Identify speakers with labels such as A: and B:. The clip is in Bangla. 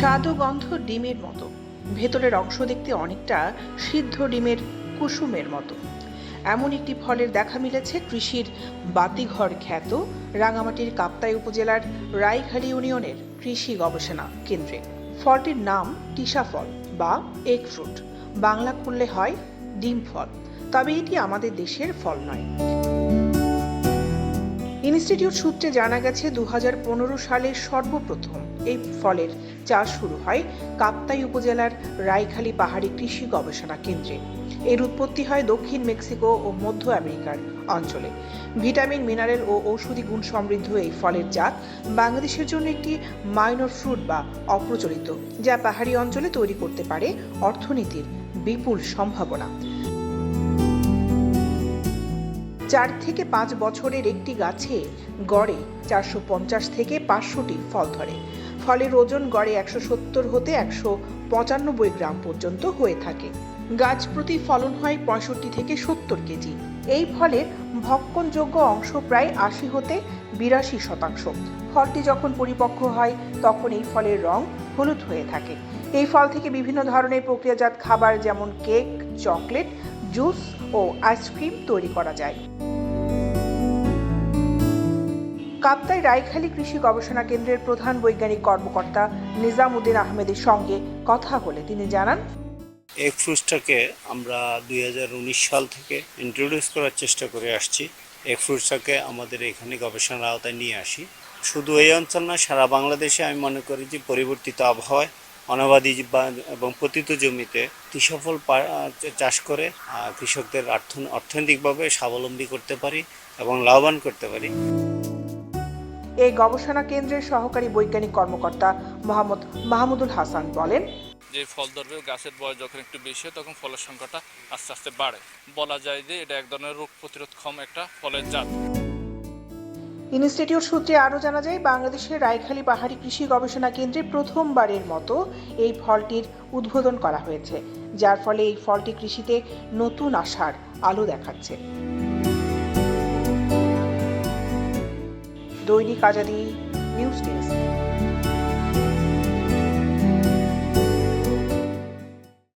A: স্বাদ ও গন্ধ ডিমের মতো। ভেতরের অংশ দেখতে অনেকটা সিদ্ধ ডিমের কুসুমের মতো। এমন একটি ফলের দেখা মিলেছে কৃষির বাতিঘর খ্যাত রাঙামাটির কাপ্তাই উপজেলার রাইখালি ইউনিয়নের কৃষি গবেষণা কেন্দ্রে। ফলটির নাম টিসা ফল বা এগ ফ্রুট। বাংলা করলে হয় ডিম ফল। তবে এটি আমাদের দেশের ফল নয়। ইনস্টিটিউট সূত্রে জানা গেছে দু সালে সর্বপ্রথম এই ফলের চাষ শুরু হয় কাপ্তাই উপজেলার রায়খালী পাহাড়ি কৃষি গবেষণা কেন্দ্রে। এর উৎপত্তি হয় দক্ষিণ মেক্সিকো ও মধ্য আমেরিকার অঞ্চলে। ভিটামিন, মিনারেল ও ঔষধি গুণ সমৃদ্ধ এই ফলের জাত বাংলাদেশের জন্য একটি মাইনর ফ্রুট বা অপ্রচলিত, যা পাহাড়ি অঞ্চলে তৈরি করতে পারে অর্থনীতির বিপুল সম্ভাবনা। চার থেকে পাঁচ বছরের একটি গাছে গড়ে চারশো পঞ্চাশ থেকে পাঁচশোটি ফল ধরে। ফলের ওজন গড়ে একশো সত্তর হতে একশো পঁচানব্বই গ্রাম পর্যন্ত হয়ে থাকে। গাছ প্রতি ফলন হয় পঁয়ষট্টি থেকে সত্তর কেজি। এই ফলের ভক্ষণযোগ্য অংশ প্রায় আশি হতে বিরাশি শতাংশ। ফলটি যখন পরিপক্ক হয়, তখন এই ফলের রং হলুদ হয়ে থাকে। এই ফল থেকে বিভিন্ন ধরনের প্রক্রিয়াজাত খাবার যেমন কেক, চকলেট জুস ও আইসক্রিম তৈরি করা যায়। কাপ্তাই রায়খালী কৃষি গবেষণা কেন্দ্রের প্রধান বৈজ্ঞানিক কর্মকর্তা নিজামুদ্দিন আহমেদের সঙ্গে কথা বলে তিনি জানান
B: এগ ফ্রুটসটাকে আমরা দুই হাজার উনিশ সাল থেকে ইন্ট্রোডিউস করার চেষ্টা করে আসছি। এগ ফ্রুটসটাকে আমাদের এখানে গবেষণার আওতায় নিয়ে আসি। শুধু এই অঞ্চল না সারা বাংলাদেশে আমি মনে করি যে পরিবর্তিত আবহাওয়ায় অনাবাদী বা- এবং পতিত জমিতে কৃষফল চাষ করে কৃষকদের অর্থ- অর্থনৈতিকভাবে স্বাবলম্বী করতে পারি এবং লাভবান করতে পারি।
A: এই গবেষণা কেন্দ্রের সহকারী বৈজ্ঞানিক কর্মকর্তা মোহাম্মদ মাহমুদুল হাসান বলেন
C: যে ফল ধরবে গাছের বয়স যখন একটু বেশি হয় তখন ফলের সংখ্যাটা আস্তে আস্তে বাড়ে। বলা যায় যে এটা এক ধরনের রোগ প্রতিরোধক্ষম একটা ফলের জাত।
A: ইনস্টিটিউট সূত্রে আরও জানা যায়, বাংলাদেশের রায়খালী পাহাড়ি কৃষি গবেষণা কেন্দ্রে প্রথমবারের মতো এই ফলটির উদ্বোধন করা হয়েছে, যার ফলে এই ফলটি কৃষিতে নতুন আশার আলো দেখাচ্ছে। দৈনিক আজাদি, নিউজ ডেস্ক।